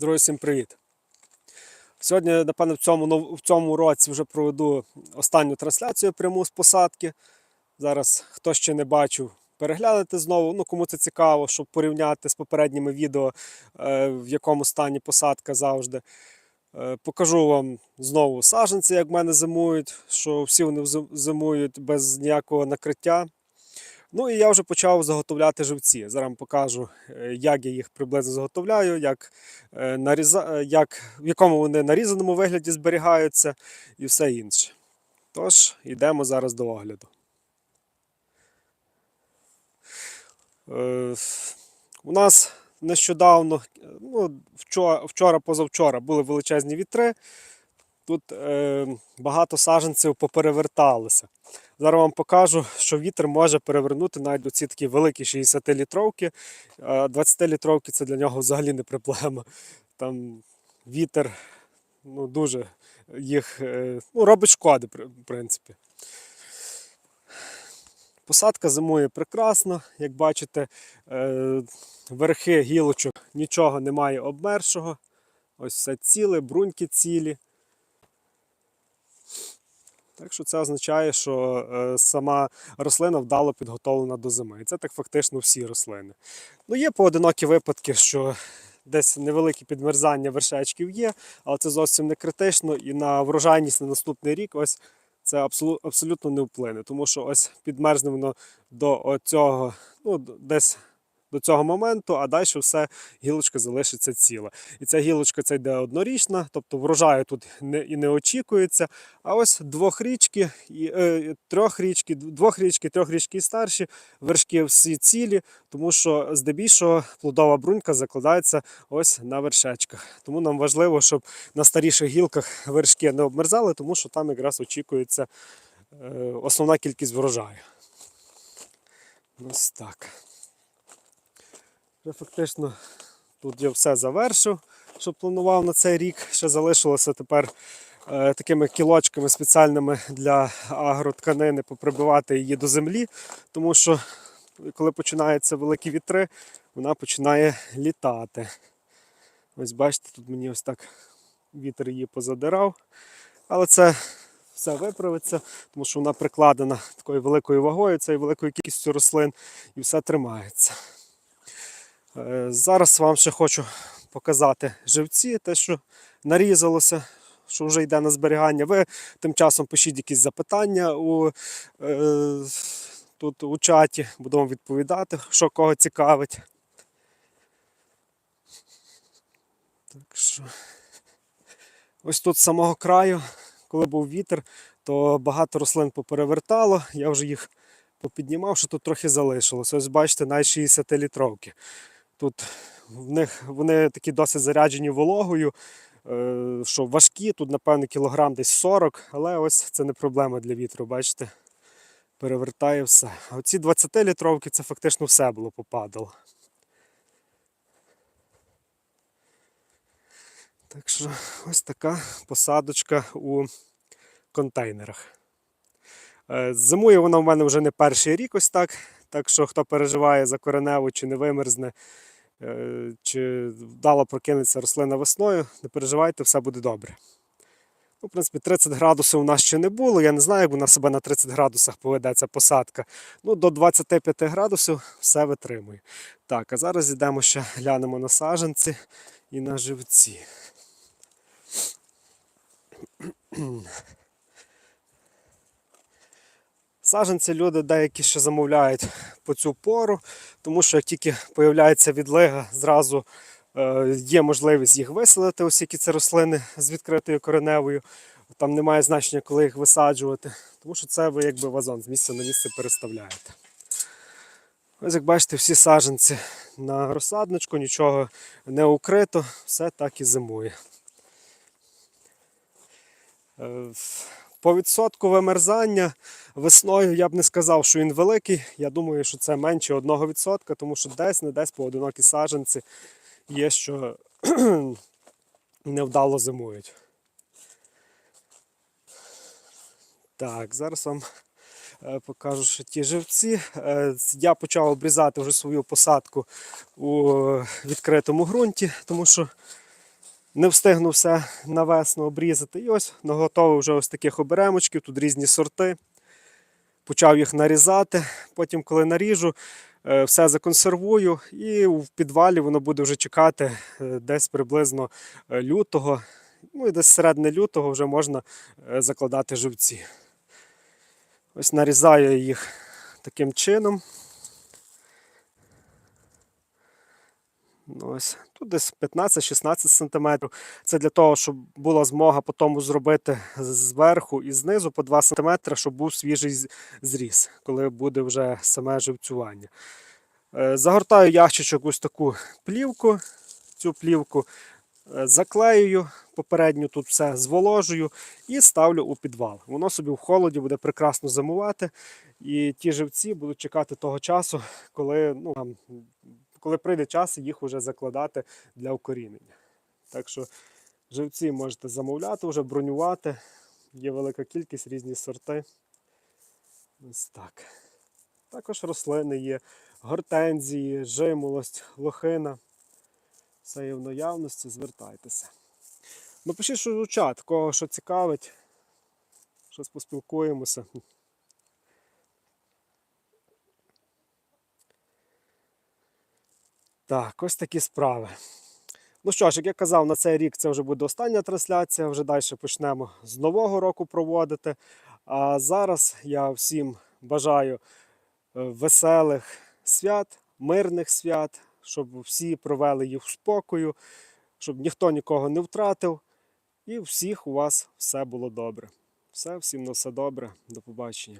Друзі, всім привіт! Сьогодні, напевно, в цьому, в цьому році вже проведу останню трансляцію пряму з посадки. Зараз, хто ще не бачив, переглянете знову. Ну, кому це цікаво, щоб порівняти з попередніми відео, е, в якому стані посадка завжди. Е, Покажу вам знову саджанці, як в мене зимують, що всі вони зимують без ніякого накриття. Ну і я вже почав заготовляти живці. Зараз покажу, е, як я їх приблизно заготовляю, як, е, наріза... е, як, в якому вони нарізаному вигляді зберігаються і все інше. Тож, йдемо зараз до огляду. У нас нещодавно, ну, вчора позавчора були величезні вітри. Тут е, багато саджанців попереверталися. Зараз вам покажу, що вітер може перевернути навіть оці такі великі 60-літровки. 20-літровки це для нього взагалі не проблема. Там вітер ну, дуже їх е, ну, робить шкоди, в принципі. Посадка зимує прекрасно, як бачите, е, верхи гілочок нічого немає обмершого. Ось все ціле, бруньки цілі. Так що це означає, що е, сама рослина вдало підготовлена до зими. І це так фактично всі рослини. Ну, є поодинокі випадки, що десь невелике підмерзання вершечків є, але це зовсім не критично. І на врожайність на наступний рік ось це абсолютно не вплине. Тому що ось підмерзне воно до цього, ну, десь до цього моменту, а далі все гілочка залишиться ціла. І ця гілочка це йде однорічна, тобто врожаю тут не, і не очікується. А ось двохрічки, і, е, трьохрічки, двохрічки, трьохрічки і старші, вершки всі цілі, тому що здебільшого плодова брунька закладається ось на вершечках. Тому нам важливо, щоб на старіших гілках вершки не обмерзали, тому що там якраз очікується е, основна кількість врожаю. Ось так. Вже фактично тут я все завершив, що планував на цей рік. Ще залишилося тепер е, такими кілочками спеціальними для агротканини поприбивати її до землі, тому що коли починаються великі вітри, вона починає літати. Ось бачите, тут мені ось так вітер її позадирав. Але це все виправиться, тому що вона прикладена такою великою вагою, цією великою кількістю рослин, і все тримається. Е, Зараз вам ще хочу показати живці, те, що нарізалося, що вже йде на зберігання. Ви тим часом пишіть якісь запитання у, е, тут у чаті, вам відповідати, що кого цікавить. Так що. Ось тут з самого краю, коли був вітер, то багато рослин поперевертало. Я вже їх попіднімав, що тут трохи залишилося. Ось бачите, навіть 60-літровки. Тут в них вони такі досить заряджені вологою, е, що важкі, тут, напевно, кілограм десь 40, але ось це не проблема для вітру, бачите, перевертає все. А оці 20-літровки це фактично все було попадало. Так що ось така посадочка у контейнерах. Е, Зимує вона в мене вже не перший рік ось так. Так що хто переживає за кореневу чи не вимерзне, е, чи вдало прокинеться рослина весною, не переживайте, все буде добре. Ну, в принципі, 30 градусів у нас ще не було. Я не знаю, як вона себе на 30 градусах поведе ця посадка. Ну, до 25 градусів все витримує. Так, а зараз йдемо ще глянемо на саженці і на живці. Саженці люди деякі ще замовляють по цю пору, тому що як тільки появляється відлига, зразу е, є можливість їх виселити, які це рослини з відкритою кореневою. Там немає значення, коли їх висаджувати, тому що це ви якби вазон з місця на місце переставляєте. Ось як бачите, всі саджанці на розсадничку, нічого не укрито, все так і зимує. По відсотку вимерзання весною я б не сказав, що він великий. Я думаю, що це менше 1%, тому що десь не десь поодинокі саджанці є, що невдало зимують. Так, зараз вам е, покажу ще ті живці. Е, Я почав обрізати вже свою посадку у відкритому ґрунті, тому що Не встигну все на весну обрізати. І ось наготовив вже ось таких оберемочків, тут різні сорти. Почав їх нарізати. Потім, коли наріжу, е, все законсервую, і в підвалі воно буде вже чекати е, десь приблизно е, лютого. Ну і десь середини лютого вже можна закладати живці. Ось нарізаю їх таким чином. Ну, Ось тут десь 15-16 см. Це для того, щоб була змога потім зробити зверху і знизу по 2 см, щоб був свіжий зріз, коли буде вже саме живцювання. Е, Загортаю ящичок ось таку плівку. Цю плівку е, заклеюю, попередньо тут все зволожую і ставлю у підвал. Воно собі в холоді буде прекрасно зимувати, і ті живці будуть чекати того часу, коли, ну, там, коли прийде час їх вже закладати для укорінення. Так що живці можете замовляти, вже бронювати. Є велика кількість різні сорти. Ось так. Також рослини є гортензії, жимолость, лохина. Все є в наявності, звертайтеся. Напишіть, що у чат, кого що цікавить. Щось поспілкуємося. Так, ось такі справи. Ну що ж, як я казав, на цей рік це вже буде остання трансляція, вже далі почнемо з нового року проводити. А зараз я всім бажаю е, веселих свят, мирних свят, щоб всі провели їх в спокою, щоб ніхто нікого не втратив, і всіх у вас все було добре. Все, всім на все добре, до побачення.